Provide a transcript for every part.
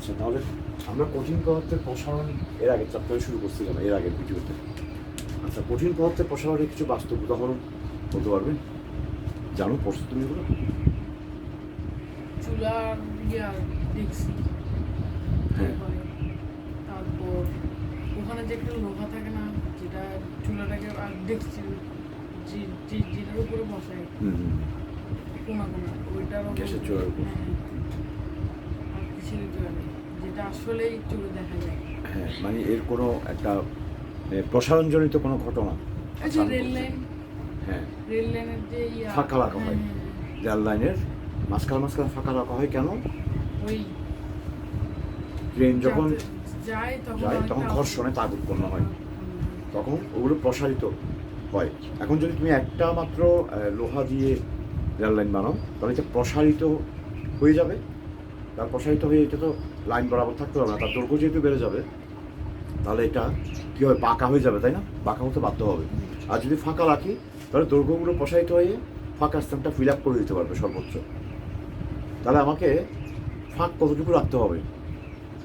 আচ্ছা তাহলে আমরা কঠিন পদার্থের প্রসারণ এর আগের চ্যাপ্টারে শুরু করছিলাম এর আগের ভিডিওতে। আচ্ছা কঠিন পদার্থের প্রসারণের কিছু বাস্তব উদাহরণ বলতে পারবেন? জানো পড়ছো তুমি এগুলো? চুলার ইয়া দেখছি হ্যাঁ। তারপর ওখানে যে একটা লোহা থাকে না যেটা চুলাটাকে আর দেখছি যেটার উপরে বসায়। কোনা কোনা ওইটার গ্যাসের চুলার উপর। হ্যাঁ। আর যেটা আসলেই চোখে দেখা যায়। হ্যাঁ মানে এর কোনো একটা প্রসারণজনিত কোনো ঘটনা? Rail line. হ্যাঁ। রেল লাইনের যে ফাঁকা রাখা হয়। হ্যাঁ, হ্যাঁ, রেল লাইনের মাঝখানে মাঝখানে ফাঁকা রাখা হয় কেন? ওই ট্রেন যখন যায় তখন ঘর্ষণে তাপ উৎপন্ন হয়। তখন ওগুলো প্রসারিত হয়। এখন যদি তুমি একটা মাত্র লোহা দিয়ে রেল লাইন বানাও তাহলে এটা প্রসারিত হয়ে যাবে? তার প্রসারিত হয়ে, এটা তো লাইন বরাবর থাকতে হবে না, তার দৈর্ঘ্য যেহেতু বেড়ে যাবে, তাহলে এটা কী হবে বাঁকা হয়ে যাবে, তাই না? বাঁকা হতে বাধ্য হবে। আর যদি ফাঁকা রাখি, তাহলে দৈর্ঘ্যগুলো প্রসারিত হয়ে ফাঁকা স্থানটা ফিল আপ করে দিতে পারবে সর্বোচ্চ। তাহলে আমাকে ফাঁক কতটুকু রাখতে হবে?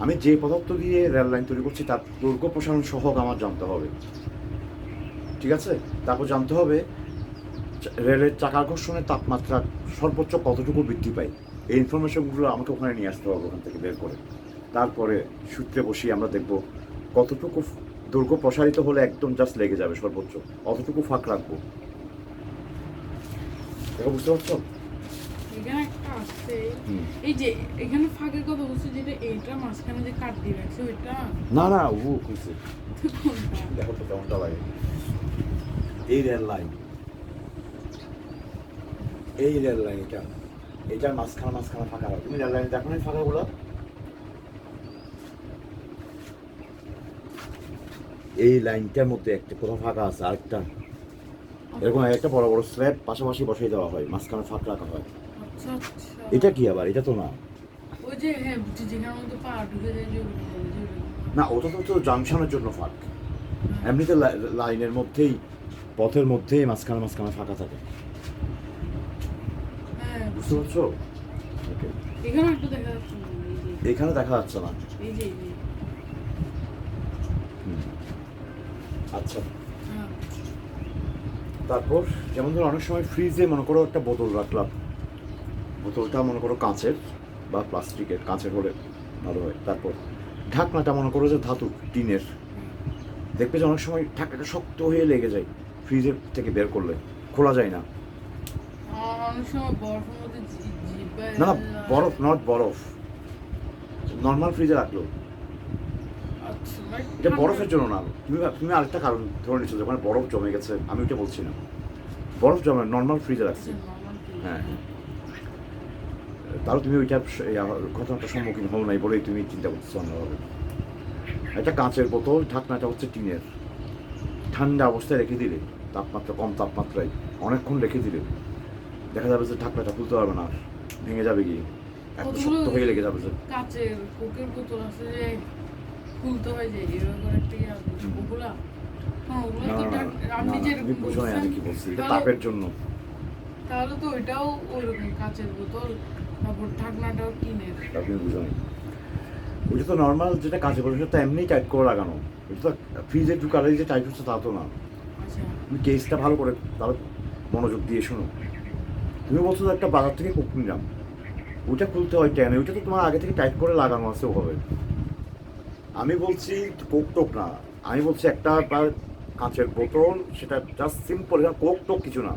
আমি যে পদার্থ দিয়ে রেল লাইন তৈরি করছি, তার দৈর্ঘ্য প্রসারণ সহগ আমার জানতে হবে। ঠিক আছে? তারপর জানতে হবে, রেলের চাকা ঘর্ষণের তাপমাত্রা সর্বোচ্চ কতটুকু বৃদ্ধি পায়? এই ইনফরমেশনগুলো আমাকে ওখানে নিয়ে আসতে হবে ওখান থেকে বের করে। তারপরে সূত্রে বসিয়ে আমরা দেখব কতটুকু দৈর্ঘ্য প্রসারিত হলে একদম জাস্ট লেগে যাবে সর্বোচ্চ। অতটুকু ফাঁক রাখব। এটা বুঝতে পারছ? এখানে একটা আছে। এই যে এখানে ফাঁকের কথা বলছি যেটা এইটা মাঝখানে যে কাট দিয়ে রাখছে ওইটা? না না ও খুঁজছে দেখো তো কেমনটা লাগে। এই রেল লাইন। এই রেল লাইন এটা। এটার মাঝখানে মাঝখানে ফাঁকা হয় তুমি লাইন দেখো না ফাঁকাগুলো? এই লাইনটার মধ্যে একটা কোথাও ফাঁকা আছে আরেকটা। এরকম একটা বড় বড় স্ল্যাব পাশাপাশি বসাই দেওয়া হয় মাঝখানে ফাঁকা রাখা হয়। আচ্ছা আচ্ছা। এটা কি আবার? এটা তো না। ওই যে হ্যাঁ পা ঢুকে যায়। না ওটা তো তো জাংশনের জন্য ফাঁক। হ্যাঁ। এমনিতে লাইনের মধ্যেই পথের মধ্যেই মাঝখানে মাঝখানে ফাঁকা থাকে। বুঝতে পারছ? এখানে একটু দেখা যাচ্ছে না, এখানে দেখা যাচ্ছে না। আচ্ছা। হ্যাঁ। তারপর যেমন ধরো অনেক সময় ফ্রিজে মনে করো একটা বোতল রাখলাম। বোতলটা মনে করো কাঁচের বা প্লাস্টিকের কাঁচের হলে ভালো হয়। তারপর ঢাকনাটা মনে করো যে ধাতু টিনের। দেখবে যে অনেক সময় ঢাকনাটা শক্ত হয়ে লেগে যায় ফ্রিজের থেকে বের করলে। খোলা যায় না আর অনেক সময় বরফের মধ্যে জি- জিব্বায়- না না। বরফ নট বরফ। নর্মাল ফ্রিজে রাখল। আচ্ছা, এটা বরফের জন্য না। তুমি তুমি আরেকটা কারণ ধরে নিচ্ছ ওখানে বরফ জমে গেছে আমি ওইটা বলছি না। বরফ জমে নর্মাল ফ্রিজে রাখছি। হ্যাঁ। তাহলে তুমি ওইটা ঘটনাটার সম্মুখীন হও নাই বলেই তুমি চিন্তা করতেছো অন্যভাবে। একটা কাঁচের বোতল ঢাকনাটা হচ্ছে টিনের। ঠান্ডা অবস্থায় রেখে দিলে তাপমাত্রা কম তাপমাত্রায় অনেকক্ষণ রেখে দিলে দেখা যাবে যে ঢাকনাটা খুলতে পারবে না ভেঙে যাবে কি এত শক্ত হয়ে লেগে যাবে যে। কাচের কোকের বোতল আছে যে খুলতে হয় যে এরকম করে একটা ওগুলা? হ্যাঁ তাপের জন্য। তাহলে তো ওইটাও ওইরকম কাচের বোতল তারপর ঢাকনাটাও টিনের ওইটা তো নর্মাল যেটা কাঁচের বোতল সেটা তো এমনি টাইট করে লাগানো। এটা তো ফ্রিজে ঢুকালে যে টাইট হচ্ছে তা তো না। আচ্ছা। তুমি কেসটা ভালো করে তাহলে মনোযোগ দিয়ে শোনো। তুমি বলছো একটা বাজার থেকে কোক নিলাম। ওইটা খুলতে হয় টেনে ওইটা তো তোমার আগে থেকে টাইট করে লাগানো আছে ওভাবে। আমি বলছি কোক টোক না। আমি বলছি একটা কাঁচের বোতল সেটা জাস্ট সিম্পল এটা কোক টোক কিছু না।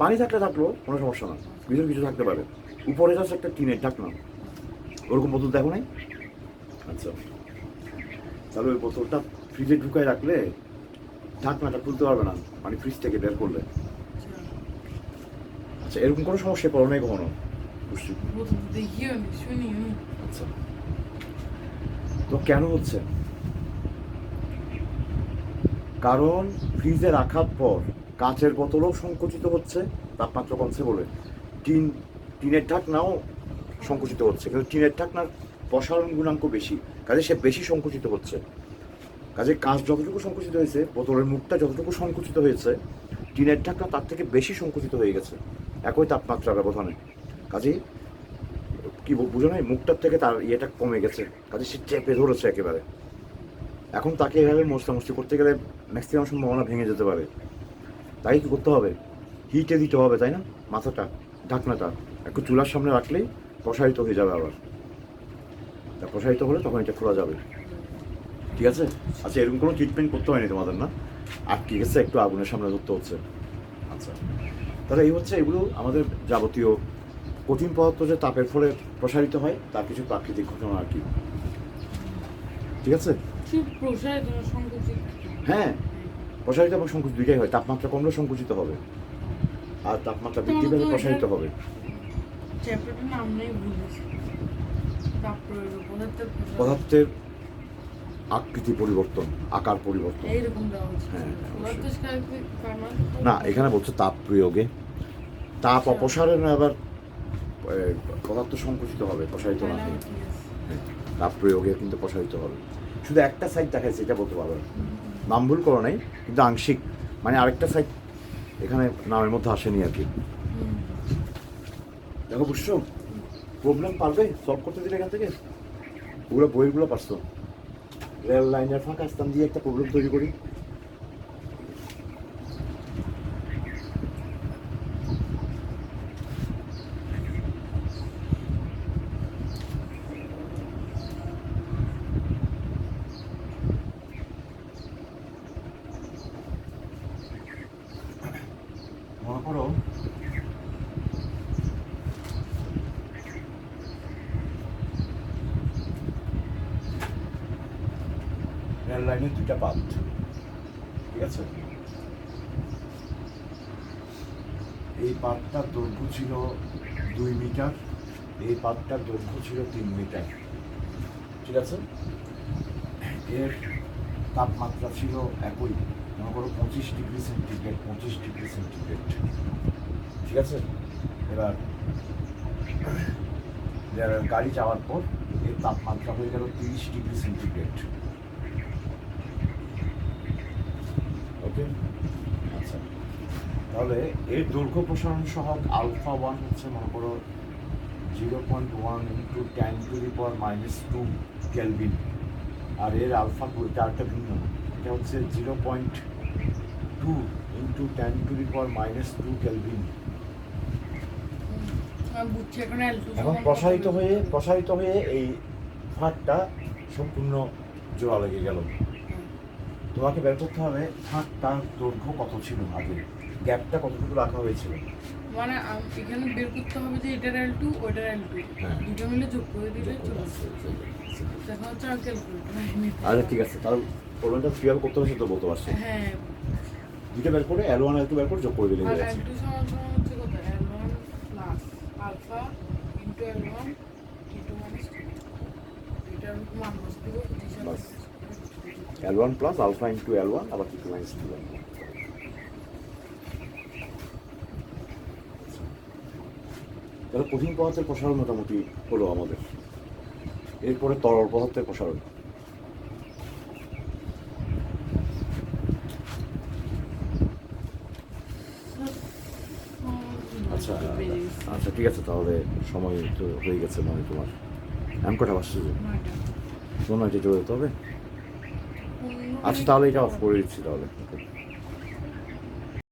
পানি থাকলে থাকল কোনো সমস্যা না। ভিতরে কিছু থাকতে পারে। উপরে জাস্ট একটা টিনের ঢাকনা ওরকম বোতল দেখো নাই? আচ্ছা। তাহলে ওই বোতলটা ফ্রিজে ঢুকায় রাখলে ঢাকনাটা খুলতে পারবে না। মানে ফ্রিজ থেকে বের করলে। আচ্ছা এরকম কোনো সমস্যা পড়ো নাই কখনো? বুঝছি। দেখিও নি আচ্ছা। তো কেন হচ্ছে? কারণ ফ্রিজে রাখার পর কাঁচের বোতলও সংকুচিত হচ্ছে তাপমাত্রা কমছে বলে। টিন টিনের ঢাকনাও সংকুচিত হচ্ছে কিন্তু টিনের ঢাকনার প্রসারণ গুণাঙ্ক বেশি কাজে সে বেশি সংকুচিত হচ্ছে। কাজে কাঁচ যতটুকু সংকুচিত হয়েছে বোতলের মুখটা যতটুকু সংকুচিত হয়েছে টিনের ঢাকনা তার থেকে বেশি সংকুচিত হয়ে গেছে। একই তাপমাত্রা ব্যবধানে। কাজেই কি বুঝো নাই, মুখটার থেকে তার ইয়েটা কমে গেছে। কাজে, সে চেপে ধরেছে একেবারে। এখন তাকে এভাবে মস্তামস্তি করতে গেলে ম্যাক্সিমাম সম্ভাবনা ভেঙে যেতে পারে। তাই কি করতে হবে? হিটে দিতে হবে, তাই না? মাথাটা, ঢাকনাটা। একটু চুলার সামনে রাখলেই প্রসারিত হয়ে যাবে আবার। তা প্রসারিত হলে তখন এটা খোলা যাবে। ঠিক আছে? আচ্ছা এরকম কোনো ট্রিটমেন্ট করতে হয়নি তোমাদের, না? আটকে গেছে? একটু আগুনের সামনে ধরতে হচ্ছে। আচ্ছা। তাহলে এই হচ্ছে এগুলো আমাদের যাবতীয় কঠিন পদার্থ যে তাপের ফলে প্রসারিত হয় তার কিছু প্রাকৃতিক ঘটনা আর কি। ঠিক আছে? হ্যাঁ প্রসারিত এবং সংকুচিত দুইটাই হয়। তাপমাত্রা কমলে সংকুচিত হবে। আর তাপমাত্রা বৃদ্ধি পেলে প্রসারিত হবে। পদার্থের আকৃতি পরিবর্তন আকার পরিবর্তন। হ্যাঁ, কারণ- না এখানে বলছে তাপ প্রয়োগে। তাপ অপসারণ আবার পদার্থ সংকুচিত হবে প্রসারিত না হয়ে। হ্যাঁ, তাপ প্রয়োগে কিন্তু প্রসারিত হবে। শুধু একটা সাইড দেখাইছে এটা বলতে পারবে। নাম ভুল করো নাই কিন্তু আংশিক। মানে আরেকটা সাইড এখানে নামের মধ্যে আসেনি আর কি। দেখো বুঝছ? প্রবলেম পারবে সলভ করতে দিলে এখান থেকে। ওগুলো বইগুলো পারছ। রেল লাইনের ফাঁকা স্থান দিয়ে একটা প্রবলেম তৈরি করি। মনে করো রেল লাইনের দুইটা পাত ঠিক আছে? এই পাতটার দৈর্ঘ্য ছিল দুই মিটার, এই পাতটার দৈর্ঘ্য ছিল তিন মিটার। ঠিক আছে? এর তাপমাত্রা ছিল একই, মনে করো পঁচিশ ডিগ্রি সেন্টিগ্রেড, পঁচিশ ডিগ্রি সেন্টিগ্রেড। ঠিক আছে? এবার গাড়ি যাওয়ার পর এর তাপমাত্রা হয়ে গেল তিরিশ ডিগ্রি সেন্টিগ্রেড। আচ্ছা। তাহলে এর দৈর্ঘ্য প্রসারণ সহক আলফা ওয়ান হচ্ছে মনে করো zero point one into ten to the power minus two kelvin আর এর আলফা একটা ভিন্ন। এটা হচ্ছে zero point two into ten to the power minus two kelvin আমি এখন L2 এখন সমান প্রসারিত হয়ে প্রসারিত হয়ে এই ফাঁকটা সম্পূর্ণ জোড়া লেগে গেল। তোমাকে বের করতে হবে ফাঁকটার দৈর্ঘ্য কত ছিল আগে? গ্যাপটা কতটুকু রাখা হয়েছিল? মানে এখানে বের করতে হবে যে এটার এল টু ওইটার এল টু। হ্যাঁ। দুটো মিলে যোগ করে দিলে চলে আসবে আচ্ছা ঠিক আছে তাহলে প্রবলেমটা কীভাবে করতে হবে সেটা বলতে পারছি। হ্যাঁ। দুইটা বের করে এল ওয়ান এল টু বের করে যোগ করে দিলে হয়ে যাচ্ছে plus alpha into L one T two minus T এটার মান বসে। দেবো হিসাব বাস। L one plus alpha into L one আবার কিছু মাইনাস টু তাহলে কঠিন পদার্থের প্রসারণ মোটামুটি হলো আমাদের। এরপরে তরল পদার্থের প্রসারণ। আচ্ছা আচ্ছা ঠিক আছে তাহলে সময় তো হয়ে গেছে মানে তোমার। এমন কটা বাসছে যে মনে হয় যেতে হবে আচ্ছা তাহলে এটা অফ করে দিচ্ছি তাহলে